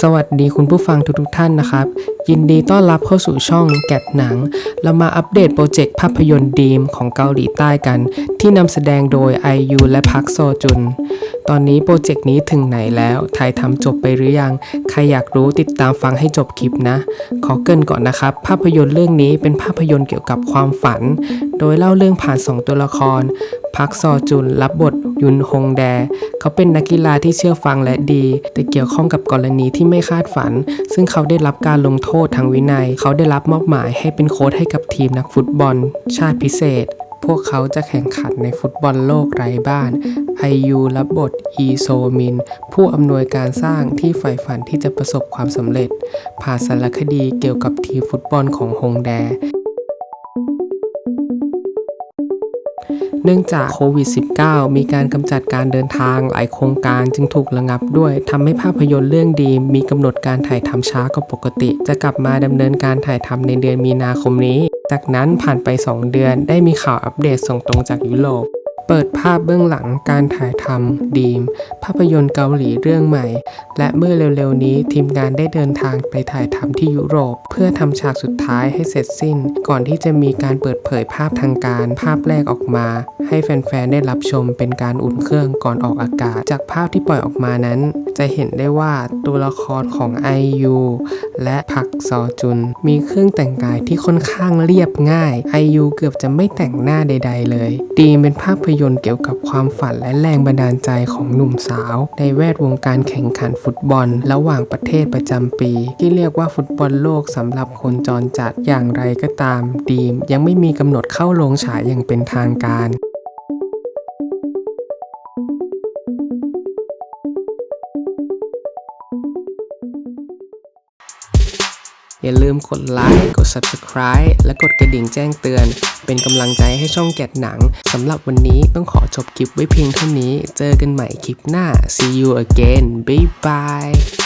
สวัสดีคุณผู้ฟังทุกๆท่านนะครับ ยินดีต้อนรับเข้าสู่ช่องแกะหนัง เรามาอัปเดตโปรเจกต์ภาพยนตร์ดีมของเกาหลีใต้กัน ที่นำแสดงโดย IU และพักโซจุน ตอนนี้โปรเจกต์นี้ถึงไหนแล้วถ่ายทำจบไปหรือยัง ใครอยากรู้ติดตามฟังให้จบคลิปนะ ขอเกินก่อนนะครับ ภาพยนตร์เรื่องนี้เป็นภาพยนตร์เกี่ยวกับความฝัน โดยเล่าเรื่องผ่านสองตัวละคร พักซอจุนรับบทยุนฮงแด เขาเป็นนักกีฬาที่เชื่อฟังและดี แต่เกี่ยวข้องกับกรณีที่ไม่คาดฝัน ซึ่งเขาได้รับการลงโทษทางวินัย เขาได้รับมอบหมายให้เป็นโค้ชให้กับทีมนักฟุตบอล ชาติพิเศษ พวกเขาจะแข่งขันในฟุตบอลโลกไร้บ้านไอยูรับบทอีโซมิน ผู้อำนวยการสร้างที่ใฝ่ฝันที่จะประสบความสำเร็จผ่านสารคดีเกี่ยวกับทีฟุตบอลของฮงแด เนื่องจากโควิด -19 มีการกำจัดการเดินทางหลายโครงการจึงถูกระงับด้วยทำให้ภาพยนตร์เรื่องดีมีกำหนดการถ่ายทำช้ากว่าปกติ จะกลับมาดำเนินการถ่ายทำในเดือนมีนาคมนี้ จากนั้นผ่านไป 2 เดือนได้มีข่าวอัปเดตส่งตรงจากยุโรป เปิดภาพเบื้องหลังการถ่ายทำดีม ภาพยนตร์เกาหลีเรื่องใหม่ และเมื่อเร็วๆนี้ทีมงานได้เดินทางไปถ่ายทำที่ยุโรป เพื่อทำฉากสุดท้ายให้เสร็จสิ้น ก่อนที่จะมีการเปิดเผยภาพทางการภาพแรกออกมา ให้แฟนๆได้รับชมเป็นการอุ่นเครื่องก่อนออกอากาศ จากภาพที่ปล่อยออกมานั้น จะเห็นได้ว่าตัวละครของ IU และพักซอจุน มีเครื่องแต่งกายที่ค่อนข้างเรียบง่าย IU เกือบจะไม่แต่งหน้าใด ๆ เลยดีมเป็นภาพยนตร์เกี่ยวกับความฝันและแรงบันดาลใจของหนุ่มสาว ในแวดวงการแข่งขันฟุตบอล ระหว่างประเทศประจำปี ที่เรียกว่าฟุตบอลโลกสำหรับคนจรจัดอย่างไรก็ตามดีมยังไม่มีกำหนดเข้าโรงฉายอย่างเป็นทางการ อย่าลืมกดไลค์กด Subscribe และกดกระดิ่งแจ้งเตือน เป็นกำลังใจให้ช่องแกะหนังสำหรับวันนี้ต้องขอจบคลิปไว้เพียงเท่านี้ เจอกันใหม่คลิปหน้า see you again bye bye